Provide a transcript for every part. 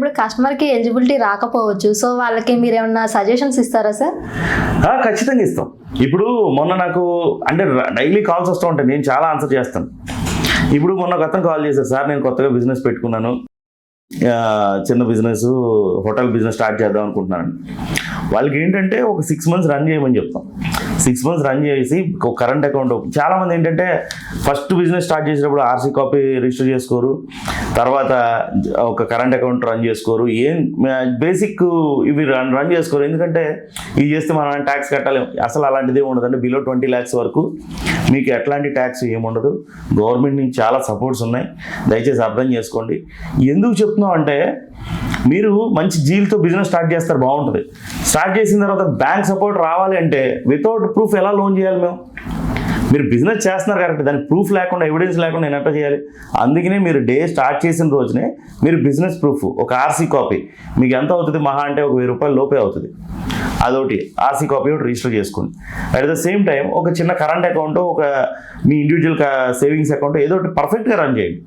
ఇప్పుడు కస్టమర్కి ఎలిజిబిలిటీ రాకపోవచ్చు. సో వాళ్ళకి మీరు ఏమన్నా సజెషన్స్ ఇస్తారా సార్ ఖచ్చితంగా ఇస్తాం. ఇప్పుడు మొన్న నాకు అంటే డైలీ కాల్స్ వస్తూ ఉంటాయి. నేను చాలా ఆన్సర్ చేస్తాను. ఇప్పుడు మొన్న ఒక అతను కాల్ చేశారు సార్ నేను కొత్తగా బిజినెస్ పెట్టుకున్నాను. చిన్న బిజినెస్ హోటల్ బిజినెస్ స్టార్ట్ చేద్దాం అనుకుంటున్నాను వాళ్ళకి ఏంటంటే ఒక సిక్స్ మంత్స్ రన్ చేయమని చెప్తాం. సిక్స్ మంత్స్ రన్ చేసి ఒక కరెంట్ అకౌంట్ చాలా మంది ఏంటంటే ఫస్ట్ బిజినెస్ స్టార్ట్ చేసినప్పుడు ఆర్సీ కాపీ రిజిస్టర్ చేసుకోరు. తర్వాత ఒక కరెంట్ అకౌంట్ రన్ చేసుకోరు. ఏం బేసిక్ ఇవి రన్ రన్ చేసుకోరు. ఎందుకంటే ఇవి చేస్తే మనం ట్యాక్స్ కట్టాలి. అసలు అలాంటిది ఉండదు అంటే బిలో ట్వంటీ ల్యాక్స్ వరకు మీకు ఎట్లాంటి ట్యాక్స్ ఏముండదు గవర్నమెంట్ నుంచి చాలా సపోర్ట్స్ ఉన్నాయి. దయచేసి అర్థం చేసుకోండి. ఎందుకు చెప్తున్నాం అంటే మీరు మంచి జీల్తో బిజినెస్ స్టార్ట్ చేస్తారు బాగుంటుంది. స్టార్ట్ చేసిన తర్వాత బ్యాంక్ సపోర్ట్ రావాలి అంటే వితౌట్ ప్రూఫ్ ఎలా లోన్ చేయాలి మేము? మీరు బిజినెస్ చేస్తున్నారు కరెక్ట్ దానికి ప్రూఫ్ లేకుండా ఎవిడెన్స్ లేకుండా నేను ఎట్లా చేయాలి? అందుకనే మీరు డే స్టార్ట్ చేసిన రోజునే మీరు బిజినెస్ ప్రూఫ్ ఒక ఆర్సీ కాపీ మీకు ఎంత అవుతుంది? మహా అంటే ఒక వెయ్యి రూపాయలు లోపే అవుతుంది. అదొకటి. ఆర్సీ కాపీ ఒకటి రిజిస్టర్ చేసుకోండి. అట్ ద సేమ్ టైం ఒక చిన్న కరెంట్ అకౌంట్ ఒక మీ ఇండివిజువల్ సేవింగ్స్ అకౌంట్ ఏదో ఒకటి పర్ఫెక్ట్గా రన్ చేయండి.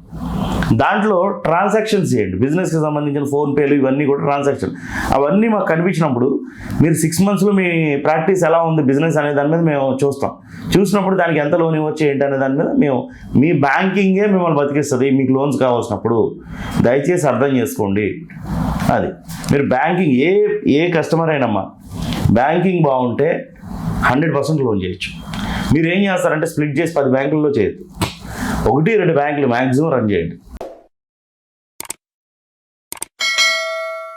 దాంట్లో ట్రాన్సాక్షన్స్ చేయండి. బిజినెస్కి సంబంధించిన ఫోన్పేలు ఇవన్నీ కూడా ట్రాన్సాక్షన్. అవన్నీ మాకు కనిపించినప్పుడు మీరు సిక్స్ మంత్స్లో మీ ప్రాక్టీస్ ఎలా ఉంది బిజినెస్ అనే దాని మీద మేము చూస్తాం. చూసినప్పుడు దానికి ఎంత లోన్ ఇవ్వచ్చు ఏంటి అనే దాని మీద మేము మీ బ్యాంకింగే మిమ్మల్ని బతికిస్తుంది మీకు లోన్స్ కావాల్సినప్పుడు. దయచేసి అర్థం చేసుకోండి. అది. మీరు బ్యాంకింగ్ ఏ ఏ కస్టమర్ అయినమ్మా బ్యాంకింగ్ బాగుంటే హండ్రెడ్ పర్సెంట్ లోన్ చేయొచ్చు. మీరు ఏం చేస్తారంటే స్ప్లిట్ చేసి పది బ్యాంకుల్లో చేయొద్దు. ఒకటి రెండు బ్యాంకులు మ్యాక్సిమం రన్ చేయండి.